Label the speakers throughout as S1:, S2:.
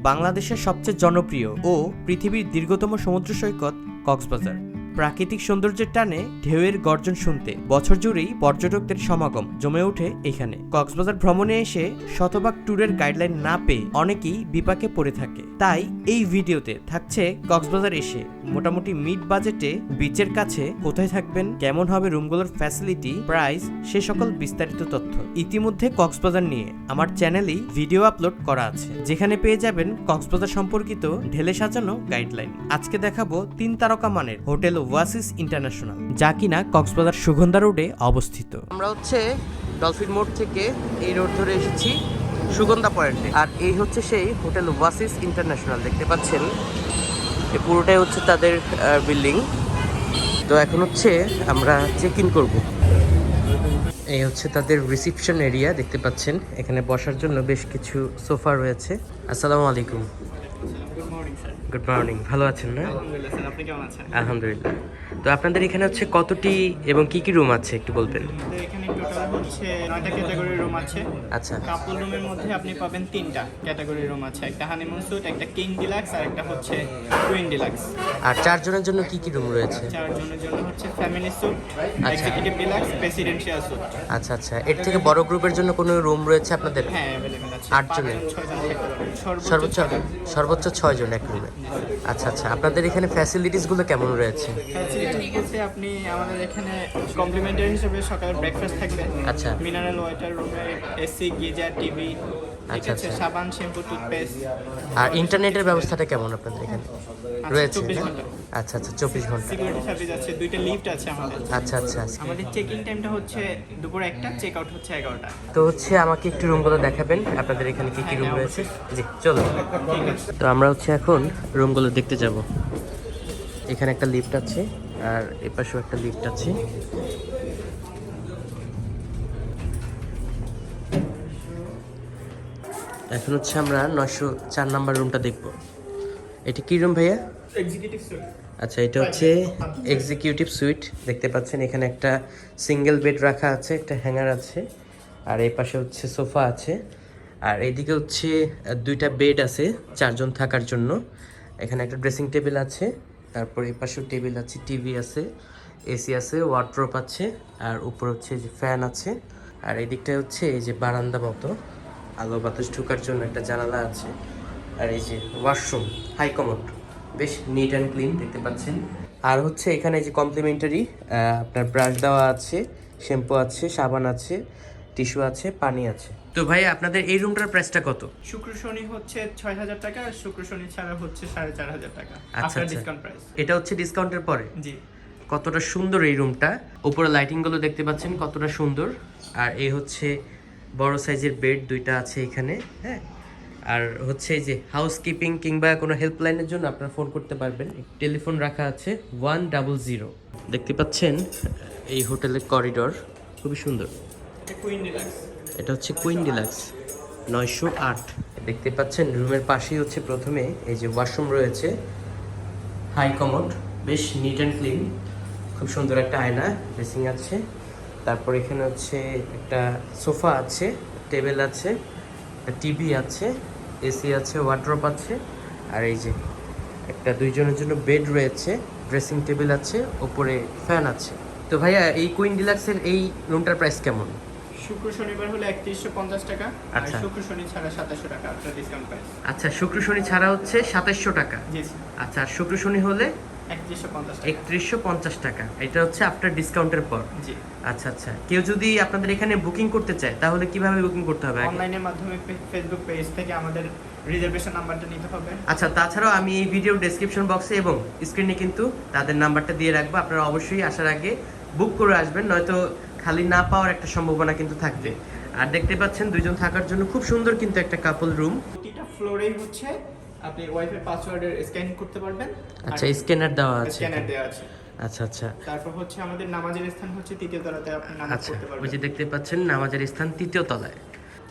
S1: বাংলাদেশের সবচেয়ে জনপ্রিয় ও পৃথিবীর দীর্ঘতম সমুদ্র সৈকত কক্সবাজার। প্রাকৃতিক সৌন্দর্যের টানে ঢেউয়ের গর্জন শুনতে বছর জুড়েই পর্যটকদের সমাগম জমে ওঠে এখানে। কক্সবাজার ভ্রমণে এসে শতভাগ ট্যুরের গাইডলাইন না পেয়ে অনেকেই বিপাকে পড়ে থাকে। তাই এই ভিডিওতে থাকছে কক্সবাজার এসে মোটামুটি মিড বাজেটে বিচের কাছে কোথায় থাকবেন, কেমন হবে রুমগুলোর ফ্যাসিলিটি প্রাইস সে সকল বিস্তারিত তথ্য ইতিমধ্যে কক্সবাজার নিয়ে আমার চ্যানেলেই ভিডিও আপলোড করা আছে। যেখানে পেয়ে যাবেন কক্সবাজার সম্পর্কিত ঢেলে সাজানো গাইডলাইন আজকে দেখাবো তিন তারকা মানের হোটেল ওয়াসিস ইন্টারন্যাশনাল, যা কিনা কক্সবাজার সুগন্ধা রোডে অবস্থিত। আমরা হচ্ছে ডলফিন মোড় থেকে এই রোড ধরে এসেছি সুগন্ধা পয়েন্টে। আর এই হচ্ছে সেই হোটেল ওয়াসিস ইন্টারন্যাশনাল, দেখতে পাচ্ছেন? এই পুরোটাই হচ্ছে তাদের বিল্ডিং। তো এখন হচ্ছে আমরা চেক ইন করব। এই হচ্ছে তাদের রিসিপশন এরিয়া দেখতে পাচ্ছেন? এখানে বসার জন্য বেশ কিছু সোফা রয়েছে। আসসালামু আলাইকুম।
S2: গুড মর্নিং
S1: ভালো আছেন না?
S2: আলহামদুলিল্লাহ আপনি কেমন আছেন?
S1: আলহামদুলিল্লাহ। তো আপনাদের এখানে হচ্ছে কতটি এবং কি কি রুম আছে একটু বলবেন
S2: এখানে টোটাল হচ্ছে নয়টা রুম আছে।
S1: আচ্ছা।
S2: কাপল রুমের মধ্যে আপনি পাবেন তিনটা ক্যাটাগরির রুম আছে। একটা হানিমুন স্যুট একটা কিং ডিলাক্স আর একটা হচ্ছে কুইন ডিলাক্স
S1: আর চারজনের জন্য কি কি রুম রয়েছে?
S2: চারজনের জন্য হচ্ছে ফ্যামিলি স্যুট
S1: আচ্ছা।
S2: এক্সিকিউটিভ ডিলাক্স প্রেসিডেন্সিয়াল স্যুট
S1: আচ্ছা আচ্ছা। এর থেকে বড় গ্রুপের জন্য কোনো রুম রয়েছে আপনাদের?
S2: হ্যাঁ আছে।
S1: আটজনের?
S2: ছয়জন।
S1: সর্বোচ্চ সর্বোচ্চ ছয় জন। এক রুমে আচ্ছা আচ্ছা। আপনাদের এখানে ফ্যাসিলিটিসগুলো কেমন রয়েছে?
S2: ঠিক আছে আপনি আমাদের এখানে কমপ্লিমেন্টারি হিসেবে সকালে ব্রেকফাস্ট থাকবে।
S1: আচ্ছা।
S2: মিনারেল ওয়াটার রুমে এসি গিজার টিভি
S1: আচ্ছা, আচ্ছা।
S2: সাবান শ্যাম্পু টুথপেস্ট।
S1: আর ইন্টারনেটের ব্যবস্থাটা কেমন আপনাদের এখানে? রয়েছে
S2: চব্বিশ ঘণ্টা।
S1: আচ্ছা আচ্ছা চব্বিশ ঘণ্টা।
S2: সিকিউরিটি সার্ভিস আছে দুইটা লিফট আছে আমাদের।
S1: আচ্ছা আচ্ছা। আচ্ছা।
S2: আমাদের চেকিং টাইমটা হচ্ছে দুপুর একটা চেক আউট হচ্ছে এগারোটা।
S1: তো হচ্ছে আমাকে একটু রুমগুলো দেখাবেন। আপনাদের এখানে কি কি রুম
S2: হ্যাঁ,
S1: রয়েছে? জি চলো তো আমরা হচ্ছে এখন রুমগুলো দেখতে যাব। এখানে একটা লিফট আছে আর এপাশেও একটা লিফট আছে। এখন হচ্ছে আমরা নয়শো চার নাম্বার রুমটা দেখব। এটা কি রুম ভাইয়া? আচ্ছা এটা হচ্ছে এক্সিকিউটিভ সুইট দেখতে পাচ্ছেন এখানে একটা সিঙ্গেল বেড রাখা আছে একটা হ্যাঙ্গার আছে আর এই পাশে হচ্ছে সোফা আছে। আর এইদিকে হচ্ছে দুইটা বেড আছে চারজন থাকার জন্য। এখানে একটা ড্রেসিং টেবিল আছে তারপর এই পাশেও টেবিল আছে টিভি আছে এসি আছে ওয়ার্ড্রপ আছে আর উপর হচ্ছে যে ফ্যান আছে। আর এই দিকটা হচ্ছে এই যে বারান্দা মতো। আলো বাতাস ঢোকার জন্য একটা জানালা আছে। আর এই যে ওয়াশরুম হাই কমোড বেশ নিট অ্যান্ড ক্লিন দেখতে পাচ্ছেন। আর হচ্ছে এখানে যে কমপ্লিমেন্টারি আপনার ব্রাশ দেওয়া আছে শ্যাম্পু আছে সাবান আছে টিস্যু আছে পানি আছে। তো ভাই আপনাদের এই রুমটার প্রাইসটা কত?
S2: শুক্র শনি হচ্ছে ছয় হাজার টাকা আর শুক্র শনি ছাড়া হচ্ছে সাড়ে চার হাজার টাকা।
S1: আচ্ছা আচ্ছা।
S2: ডিসকাউন্ট প্রাইস
S1: এটা হচ্ছে ডিসকাউন্টের পরে?
S2: জি।
S1: কতটা সুন্দর এই রুমটা উপরে লাইটিংগুলো দেখতে পাচ্ছেন কতটা সুন্দর। আর এই হচ্ছে বড় সাইজের বেড দুইটা আছে এখানে হ্যাঁ? আর হচ্ছে এই যে হাউসকিপিং কিংবা কোনো হেল্পলাইনের জন্য আপনারা ফোন করতে পারবেন। টেলিফোন রাখা আছে ওয়ান ডাবল জিরো দেখতে পাচ্ছেন এই হোটেলের করিডর খুবই সুন্দর। এটা হচ্ছে কুইন ডিলাক্স নয়শো আট। দেখতে পাচ্ছেন রুমের পাশেই হচ্ছে প্রথমে এই যে ওয়াশরুম রয়েছে হাই কমোড বেশ নিট অ্যান্ড ক্লিন খুব সুন্দর একটা আয়না ড্রেসিং আছে। তারপর এখানে হচ্ছে একটা সোফা আছে টেবিল আছে টিভি আছে এসি আছে ওয়ার্ড্রপ আছে আর এই যে একটা দুইজনের জন্য বেড রয়েছে ড্রেসিং টেবিল আছে ওপরে ফ্যান আছে। তো ভাইয়া এই কুইন ডিলাক্সের এই রুমটার প্রাইস কেমন?
S2: শুক্র শনিবার হলে একত্রিশশো পঞ্চাশ টাকা আর
S1: আচ্ছা।
S2: শুক্র শনি ছাড়া সাতাশশো টাকা ডিসকাউন্ট প্রাইস
S1: আচ্ছা শুক্র শনি ছাড়া হচ্ছে সাতাশশো টাকা। আচ্ছা আর শুক্র শনি হলে
S2: একত্রিশশো পঞ্চাশ টাকা।
S1: এটা হচ্ছে আফটার ডিসকাউন্টের পর।
S2: জি।
S1: আচ্ছা আচ্ছা। কেউ যদি আপনাদের এখানে বুকিং করতে চায় তাহলে কীভাবে বুকিং করতে হবে
S2: অনলাইনের মাধ্যমে ফেসবুক পেজ থেকে আমাদের রিজার্ভেশন নাম্বারটা নিতে হবে।
S1: আচ্ছা তাছাড়াও আমি এই ভিডিও ডেসক্রিপশন বক্সে এবং স্ক্রিনে কিন্তু তাদের নাম্বারটা দিয়ে রাখব। আপনারা অবশ্যই আসার আগে বুক করে আসবেন নয়তো খালি না পাওয়ার একটা সম্ভাবনা কিন্তু থাকবে। আর দেখতে পাচ্ছেন দুইজন থাকার জন্য খুব সুন্দর কিন্তু একটা কাপল রুম
S2: প্রতিটা ফ্লোরেই হচ্ছে আপনি ওয়াইফাই পাসওয়ার্ডের স্ক্যান করতে পারবেন।
S1: আচ্ছা স্ক্যানার দেওয়া আছে
S2: স্ক্যানার দেওয়া আছে।
S1: আচ্ছা আচ্ছা।
S2: তারপর হচ্ছে আমাদের নামাজের স্থান হচ্ছে তৃতীয় তলাতে আপনি নামাজ
S1: আচ্ছা
S2: পড়তে
S1: ওই
S2: পারবেন
S1: যে দেখতে পাচ্ছেন নামাজের স্থান তৃতীয় তলায়।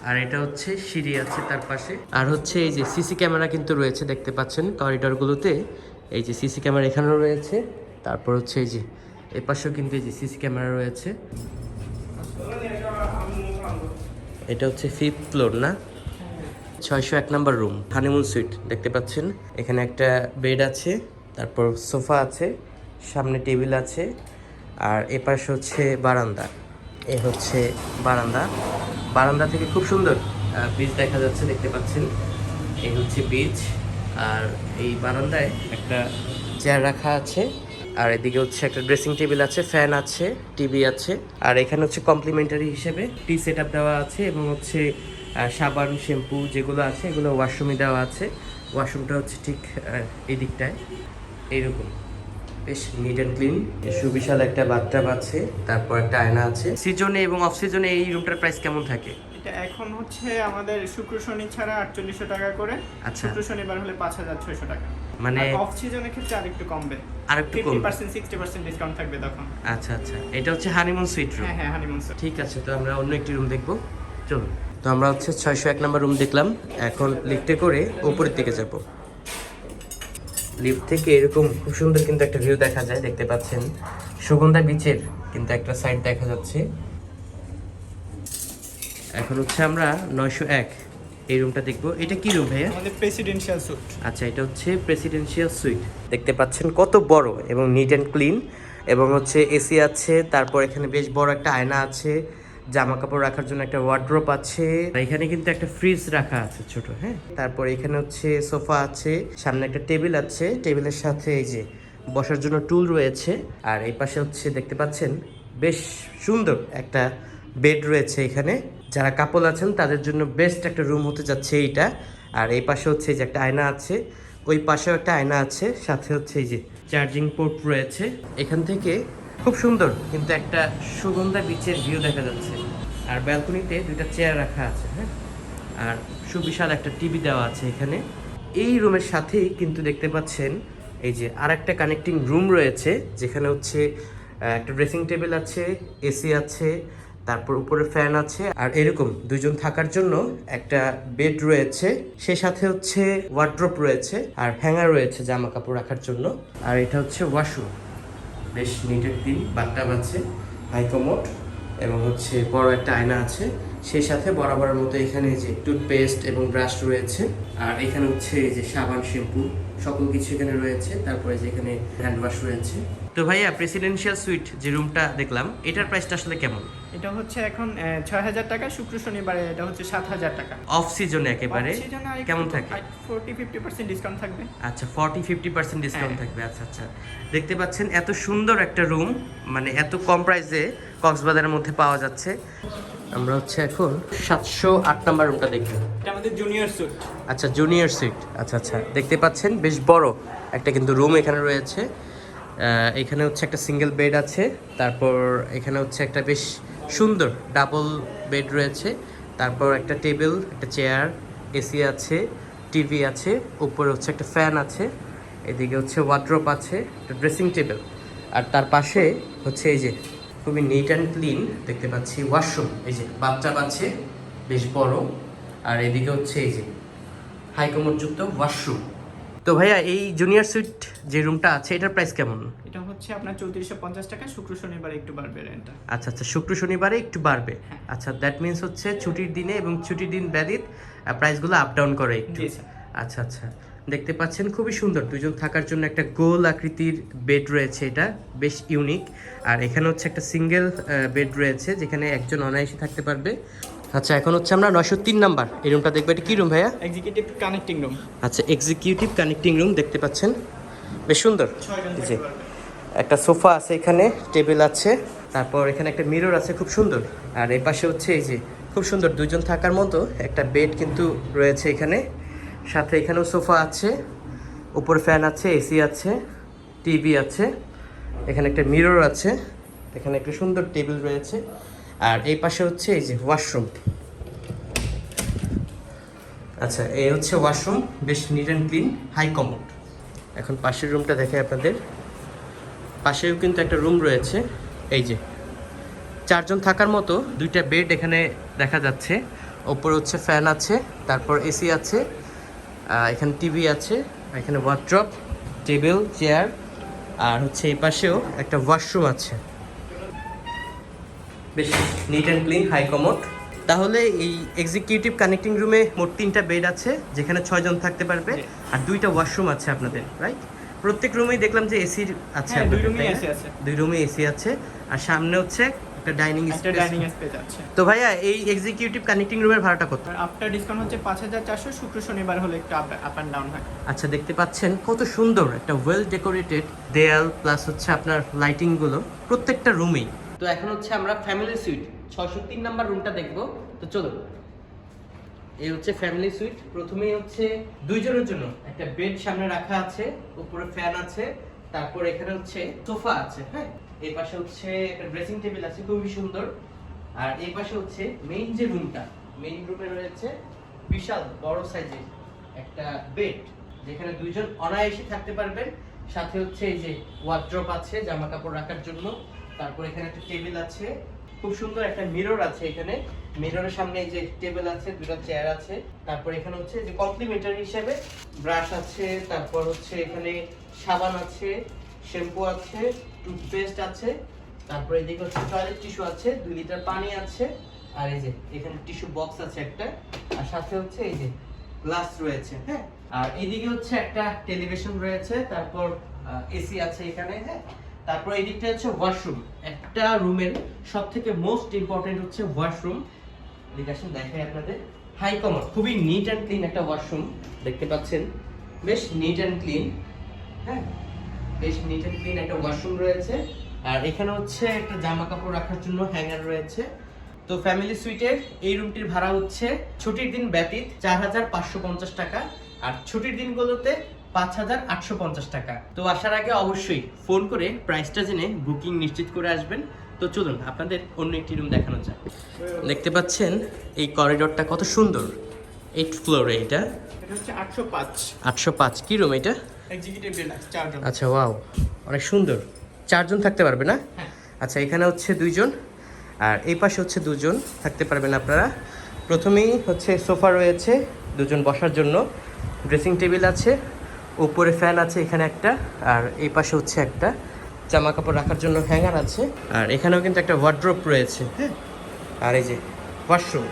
S1: আর এটা হচ্ছে সিঁড়ি আছে তার পাশে। আর হচ্ছে এই যে সিসি ক্যামেরা কিন্তু রয়েছে দেখতে পাচ্ছেন করিডরগুলোতে এই যে সিসি ক্যামেরা এখানেও রয়েছে। তারপর হচ্ছে এই যে এ পাশেও কিন্তু এই যে সিসি ক্যামেরা রয়েছে। এটা হচ্ছে ফিফথ ফ্লোর না? ছয়শো এক নম্বর রুম হানিমুন সুইট দেখতে পাচ্ছেন। এখানে একটা বেড আছে, তারপর সোফা আছে, সামনে টেবিল আছে, আর এপাশে হচ্ছে বারান্দা। এ হচ্ছে বারান্দা। বারান্দা থেকে খুব সুন্দর বীজ দেখা যাচ্ছে, দেখতে পাচ্ছেন। এই হচ্ছে বীজ আর এই বারান্দায় একটা চেয়ার রাখা আছে, আর এদিকে হচ্ছে একটা ড্রেসিং টেবিল আছে ফ্যান আছে টিভি আছে, আর এখানে হচ্ছে কমপ্লিমেন্টারি হিসেবে টি সেট দেওয়া আছে, এবং হচ্ছে সাবান শ্যাম্পু যেগুলো আছে এগুলো ওয়াশরুমে দেওয়া আছে। ওয়াশরুমটা হচ্ছে ঠিক এই দিকটায় এইরকম। বেশ নিট অ্যান্ড ক্লিন সুবিশাল একটা বাথটাব আছে তারপর একটা আয়না আছে। সিজনে এবং অফ সিজনে এই রুমটার প্রাইস কেমন থাকে?
S2: এটা এখন হচ্ছে আমাদের শুক্র শনি ছাড়া আটচল্লিশশো টাকা করে।
S1: আচ্ছা।
S2: শুক্র শনিবার হলে পাঁচ হাজার ছয়শো টাকা।
S1: মানে
S2: অফ সিজনের ক্ষেত্রে আরেকটু কমবে।
S1: আর একটু কম
S2: পার্সেন্ট সিক্সটি পার্সেন্ট ডিসকাউন্ট থাকবে তখন।
S1: আচ্ছা আচ্ছা। এটা হচ্ছে হানিমুন সুইট রুম
S2: হ্যাঁ হ্যাঁ হানিমুন স্যার
S1: ঠিক আছে তো আমরা অন্য একটি রুম দেখব। চলুন। তো আমরা হচ্ছে ছয়শো এক নম্বর রুম দেখলাম। এখন লিফটে করে উপরের দিকে যাব। লিফট থেকে এরকম খুব সুন্দর কিন্তু একটা ভিউ দেখা যায় দেখতে পাচ্ছেন। সুগন্ধা বিচের কিন্তু একটা সাইড দেখা যাচ্ছে। এখন হচ্ছে আমরা নয়শো এক। এই রুমটা দেখব। এটা কি রুম ভাইয়া?
S2: আমাদের প্রেসিডেন্সিয়াল সুইট
S1: আচ্ছা এটা হচ্ছে প্রেসিডেন্সিয়াল সুইট দেখতে পাচ্ছেন কত বড় এবং নিট অ্যান্ড ক্লিন এবং হচ্ছে এসি আছে তারপর এখানে বেশ বড় একটা আয়না আছে। জামা কাপড় রাখার জন্য একটা ওয়ার্ড্রোপ আছে। এখানে কিন্তু একটা ফ্রিজ রাখা আছে ছোট হ্যাঁ? তারপর এখানে হচ্ছে সোফা আছে, সামনে একটা টেবিল আছে। টেবিলের সাথে এই যে বসার জন্য টুল রয়েছে। আর এই পাশে হচ্ছে দেখতে পাচ্ছেন, বেশ সুন্দর একটা বেড রয়েছে এখানে। যারা কাপল আছেন, তাদের জন্য বেস্ট একটা রুম হতে যাচ্ছে এইটা। আর এই পাশে হচ্ছে যে একটা আয়না আছে। ওই পাশেও একটা আয়না আছে, সাথে হচ্ছে এই যে চার্জিং পোর্ট রয়েছে। এখান থেকে খুব সুন্দর, কিন্তু একটা সুগন্ধা বিচের ভিউ দেখা যাচ্ছে। আর ব্যালকনিতে দুইটা চেয়ার রাখা আছে হ্যাঁ? আর সুবিশাল একটা টিভি দেওয়া আছে এখানে। এই রুমের সাথেই কিন্তু দেখতে পাচ্ছেন, এই যে আর একটা কানেক্টিং রুম রয়েছে, যেখানে হচ্ছে একটা ড্রেসিং টেবিল আছে এসি আছে, তারপর উপরে ফ্যান আছে। আর এরকম দুইজন থাকার জন্য একটা বেড রয়েছে, সে সাথে হচ্ছে ওয়ার্ড্রপ রয়েছে, আর হ্যাঙ্গার রয়েছে জামা কাপড় রাখার জন্য। আর এটা হচ্ছে ওয়াশরুম বেশ নিটের দিন বাথটাব আছে হাইকমোট এবং হচ্ছে বড় একটা আয়না আছে। সেই সাথে বরাবরের মতো এখানে যে টুথপেস্ট এবং ব্রাশ রয়েছে, আর এখানে হচ্ছে এই যে সাবান শ্যাম্পু সকল কিছু এখানে রয়েছে তারপরে যে এখানে হ্যান্ড ওয়াশ রয়েছে। তো ভাইয়া প্রেসিডেন্সিয়াল সুইট যে রুমটা দেখলাম এটার প্রাইসটা আসলে কেমন?
S2: এটা হচ্ছে এখন ছয় হাজার টাকা শুক্র শনিবারে এটা হচ্ছে সাত হাজার টাকা।
S1: অফ সিজনে একেবারে? কেমন থাকে?
S2: ফোরটি ফিফটি পার্সেন্ট ডিসকাউন্ট থাকবে।
S1: আচ্ছা ফর্টি ফিফটি পার্সেন্ট ডিসকাউন্ট। থাকবে। আচ্ছা আচ্ছা। দেখতে পাচ্ছেন এত সুন্দর একটা রুম মানে এত কম প্রাইসে কক্সবাজারের মধ্যে পাওয়া যাচ্ছে। আমরা হচ্ছে এখন সাতশো আট নাম্বার রুমটা দেখব।
S2: এটা আমাদের জুনিয়র স্যুট
S1: আচ্ছা জুনিয়র সুইট আচ্ছা আচ্ছা দেখতে পাচ্ছেন বেশ বড় একটা কিন্তু রুম এখানে রয়েছে। এখানে হচ্ছে একটা সিঙ্গেল বেড আছে তারপর এখানে হচ্ছে একটা বেশ সুন্দর ডাবল বেড রয়েছে তারপর একটা টেবিল একটা চেয়ার এসি আছে টিভি আছে উপরে হচ্ছে একটা ফ্যান আছে এদিকে হচ্ছে ওয়ার্ড্রপ আছে একটা ড্রেসিং টেবিল আর তার পাশে হচ্ছে এই যে খুবই নিট অ্যান্ড ক্লিন দেখতে পাচ্ছি ওয়াশরুম এই যে বাচ্চা আছে বেশ বড় আর এদিকে হচ্ছে এই যে হাইকমোডযুক্ত ওয়াশরুম তো ভাইয়া এই জুনিয়র সুইট যে রুমটা আছে এটার প্রাইস কেমন?
S2: এটা হচ্ছে আপনার চৌত্রিশশো পঞ্চাশ টাকা শুক্র শনিবার একটু বাড়বে রেন্টটা
S1: আচ্ছা আচ্ছা শুক্র শনিবারে একটু বাড়বে। আচ্ছা দ্যাট মিন্স হচ্ছে ছুটির দিনে এবং ছুটির দিন ব্যতীত প্রাইসগুলো আপ ডাউন করে একটু। আচ্ছা আচ্ছা। দেখতে পাচ্ছেন খুবই সুন্দর। দুজন থাকার জন্য একটা গোল আকৃতির বেড রয়েছে এটা বেশ ইউনিক আর এখানে হচ্ছে একটা সিঙ্গেল বেড রয়েছে যেখানে একজন অনায়াসে থাকতে পারবে। আচ্ছা এখন হচ্ছে আমরা নয়শো তিন নাম্বার। এই রুমটা দেখব এটা কি রুম ভাইয়া?
S2: এক্সিকিউটিভ কানেক্টিং রুম
S1: আচ্ছা এক্সিকিউটিভ কানেক্টিং রুম দেখতে পাচ্ছেন। বেশ সুন্দর। জি একটা সোফা আছে এখানে টেবিল আছে তারপর এখানে একটা মিরর আছে খুব সুন্দর। আর এই পাশে হচ্ছে এই যে খুব সুন্দর দুজন থাকার মতো একটা বেড কিন্তু রয়েছে এখানে। সাথে এখানেও সোফা আছে, উপরে ফ্যান আছে, এসি আছে, টিভি আছে, এখানে একটা মিরর আছে, এখানে একটা সুন্দর টেবিল রয়েছে, আর এই পাশে হচ্ছে এই যে ওয়াশরুম। আচ্ছা এই হচ্ছে ওয়াশরুম, বেশ neat and clean high commode এখন পাশের রুমটা দেখে আপনাদের। পাশেও কিন্তু একটা রুম রয়েছে, এই যে। চারজন থাকার মতো দুইটা বেড এখানে দেখা যাচ্ছে। ওপরে হচ্ছে ফ্যান আছে, তারপর এসি আছে এখানে টিভি আছে এখানে ওয়ার্ড্রপ টেবিল চেয়ার আর হচ্ছে এই পাশেও একটা ওয়াশরুম আছে। বেশ neat and clean high commode তাহলে এই এক্সিকিউটিভ কানেক্টিং রুমে মোট তিনটা বেড আছে যেখানে ছয়জন থাকতে পারবে আর দুইটা ওয়াশরুম আছে আপনাদের রাইট প্রত্যেক রুমেই দেখলাম যে এসির আছে
S2: হ্যাঁ দুই
S1: আপনাদের,
S2: রুমে এসি আছে।
S1: দুই রুমে এসি আছে আর সামনে হচ্ছে একটা ডাইনিং স্পেস
S2: ডাইনিং স্পেস আছে।
S1: তো ভাইয়া এই এক্সিকিউটিভ কানেক্টিং রুমের ভাড়াটা কত?
S2: আফটার ডিসকাউন্ট হচ্ছে পাঁচ হাজার চারশো শুক্র শনিবার হলে একটু আপ আপ অ্যান্ড ডাউন হয়।
S1: আচ্ছা দেখতে পাচ্ছেন কত সুন্দর একটা ওয়েল ডেকোরেটেড দেয়াল প্লাস হচ্ছে আপনার লাইটিংগুলো প্রত্যেকটা রুমেই তো এখন হচ্ছে আমরা ফ্যামিলি সুইট ছশো তিন নাম্বার রুমটা দেখব। তো চলো এই হচ্ছে ফ্যামিলি সুইট প্রথমেই হচ্ছে দুইজনের জন্য একটা বেড সামনে রাখা আছে উপরে ফ্যান আছে তারপর এখানে হচ্ছে সোফা আছে হ্যাঁ? এই পাশে হচ্ছে একটা ড্রেসিং টেবিল আছে, খুবই সুন্দর। আর এই পাশে হচ্ছে মেইন যে রুমটা মেইন রুমে রয়েছে বিশাল বড় সাইজের একটা বেড যেখানে দুইজন অনায়াসে থাকতে পারবেন। সাথে হচ্ছে এই যে ওয়ার্ড্রপ আছে জামা কাপড় রাখার জন্য। তারপর এখানে একটা টেবিল আছে, খুব সুন্দর একটা মিরর আছে এখানে। মিররের সামনে এই যে টেবিল আছে, দুটো চেয়ার আছে। তারপর এখানে হচ্ছে যে কমপ্লিমেন্টারি হিসেবে ব্রাশ আছে, তারপর হচ্ছে এখানে সাবান আছে। শ্যাম্পু আছে, টুথপেস্ট আছে, তারপর এদিকে হচ্ছে টয়লেট টিস্যু আছে, দুই লিটার পানি আছে, আর এই যে এখানে টিস্যু বক্স আছে একটা, আর সাথে হচ্ছে এই যে গ্লাস রয়েছে হ্যাঁ? আর এইদিকে হচ্ছে একটা টেলিভিশন রয়েছে, তারপর এসি আছে এখানে হ্যাঁ? তারপর এদিকটা হচ্ছে ওয়াশরুম একটা রুমের সব থেকে মোস্ট ইম্পর্টেন্ট হচ্ছে ওয়াশরুম এদিকে আসুন, দেখাই আপনাদের। হাই কমন খুবই নিট অ্যান্ড ক্লিন একটা ওয়াশরুম দেখতে পাচ্ছেন? বেশ নিট অ্যান্ড ক্লিন হ্যাঁ? বেশ নিট অ্যান্ড ক্লিন একটা ওয়াশরুম রয়েছে। আর এখানে হচ্ছে একটা জামা কাপড় রাখার জন্য হ্যাঙ্গার রয়েছে। তো ফ্যামিলি সুইটের এই রুমটির ভাড়া হচ্ছে ছুটির দিন ব্যতীত চার হাজার পাঁচশো পঞ্চাশ টাকা আর ছুটির দিনগুলোতে পাঁচ হাজার আটশো পঞ্চাশ টাকা। তো আসার আগে অবশ্যই ফোন করে প্রাইসটা জেনে বুকিং নিশ্চিত করে আসবেন। তো চলুন আপনাদের অন্য একটি রুম দেখানো যাক। দেখতে পাচ্ছেন এই করিডোরটা কত সুন্দর। এইট ফ্লোরে এটা।
S2: এটা হচ্ছে আটশো পাঁচ।
S1: আটশো পাঁচ কী রুম এটা?
S2: এক্সিকিউটিভ ডিলাক্স চারজন।
S1: আচ্ছা ওয়াও অনেক সুন্দর। চারজন থাকতে পারবে না?
S2: হ্যাঁ।
S1: আচ্ছা এখানে হচ্ছে দুইজন আর এই পাশে হচ্ছে দুজন থাকতে পারবেন আপনারা। প্রথমেই হচ্ছে সোফা রয়েছে দুজন বসার জন্য। ড্রেসিং টেবিল আছে উপরে ফ্যান আছে এখানে একটা আর এই পাশে হচ্ছে একটা। জামা কাপড় রাখার জন্য হ্যাঙ্গার আছে আর এখানেও কিন্তু একটা ওয়ার্ড্রোপ রয়েছে হ্যাঁ। আর এই যে ওয়াশরুম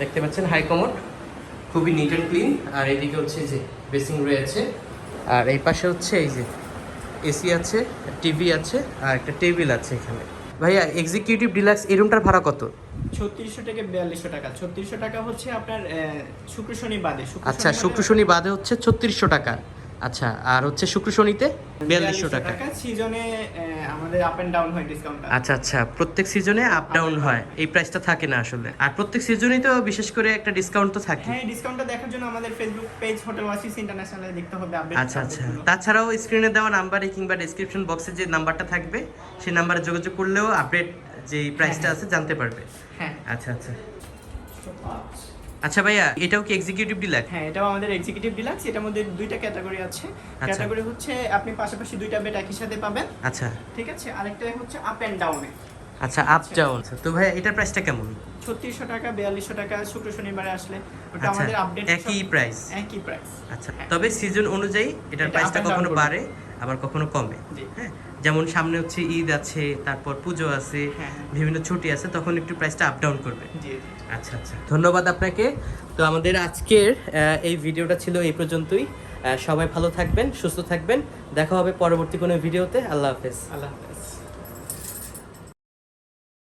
S1: দেখতে পাচ্ছেন হাই কমোড খুবই নিট অ্যান্ড ক্লিন আর এদিকে হচ্ছে যে বেসিং রয়েছে আর এই পাশে হচ্ছে এই যে এসি আছে টিভি আছে আর একটা টেবিল আছে এখানে। ভাইয়া এক্সিকিউটিভ ডিলাক্স এই রুমটার ভাড়া কত?
S2: ছত্রিশশো থেকে বিয়াল্লিশশো টাকা। ছত্রিশশো টাকা হচ্ছে আপনার শুক্র শনি বাদে।
S1: আচ্ছা শুক্র শনি বাদে হচ্ছে ছত্রিশশো টাকা। আচ্ছা আর হচ্ছে শুক্র শনিতে? বিয়াল্লিশশো টাকা।
S2: সিজনে আমাদের আপ এন্ড ডাউন হয় ডিসকাউন্ট
S1: আচ্ছা আচ্ছা প্রত্যেক সিজনে আপ ডাউন হয়। এই প্রাইসটা থাকে না আসলে। আর প্রত্যেক সিজনেই তো বিশেষ করে একটা ডিসকাউন্ট তো থাকে।
S2: হ্যাঁ ডিসকাউন্টটা দেখার জন্য আমাদের ফেসবুক পেজ হোটেল ওয়াসিস ইন্টারন্যাশনালে দেখতে হবে আপডেট
S1: আচ্ছা আচ্ছা। তাছাড়াও স্ক্রিনে দেওয়া নাম্বারে কিংবা ডেসক্রিপশন বক্সে যে নাম্বারটা থাকবে সেই নাম্বারে যোগাযোগ করলেও আপডেট যে প্রাইসটা আছে জানতে পারবে।
S2: হ্যাঁ।
S1: আচ্ছা আচ্ছা। আচ্ছা ভাইয়া এটাও কি এক্সিকিউটিভ ডিলাক্স
S2: হ্যাঁ এটাও আমাদের এক্সিকিউটিভ ডিলাক্স এটার মধ্যে দুইটা ক্যাটাগরি আছে। ক্যাটাগরি হচ্ছে আপনি পাশাপাশি দুইটা বেড একই সাথে পাবেন।
S1: আচ্ছা।
S2: ঠিক আছে? আরেকটা হচ্ছে আপ এন্ড ডাউনে
S1: আচ্ছা আপ ডাউন তো ভাইয়া এটার প্রাইসটা কেমন?
S2: ছত্রিশশো টাকা বিয়াল্লিশশো টাকা শুক্র শনিবারে আসলে। ওটা
S1: আচ্ছা
S2: আমাদের আপডেট
S1: একই প্রাইস
S2: একই প্রাইস
S1: আচ্ছা
S2: হ্যাঁ।
S1: তবে সিজন অনুযায়ী এটার
S2: এটা
S1: প্রাইসটা কখনো বাড়ে আবার কখনো কমে।
S2: জি।
S1: হ্যাঁ। যেমন সামনে হচ্ছে ঈদ আছে তারপর পুজো আছে
S2: হ্যাঁ।
S1: বিভিন্ন ছুটি আছে তখন একটু প্রাইসটা আপ ডাউন করবে। আচ্ছা আচ্ছা। ধন্যবাদ আপনাকে। তো আমাদের আজকের এই ভিডিওটা ছিল এই পর্যন্তই। আহ, সবাই ভালো থাকবেন সুস্থ থাকবেন। দেখা হবে পরবর্তী কোনো ভিডিওতে। আল্লাহ হাফেজ।
S2: আল্লাহ হাফেজ।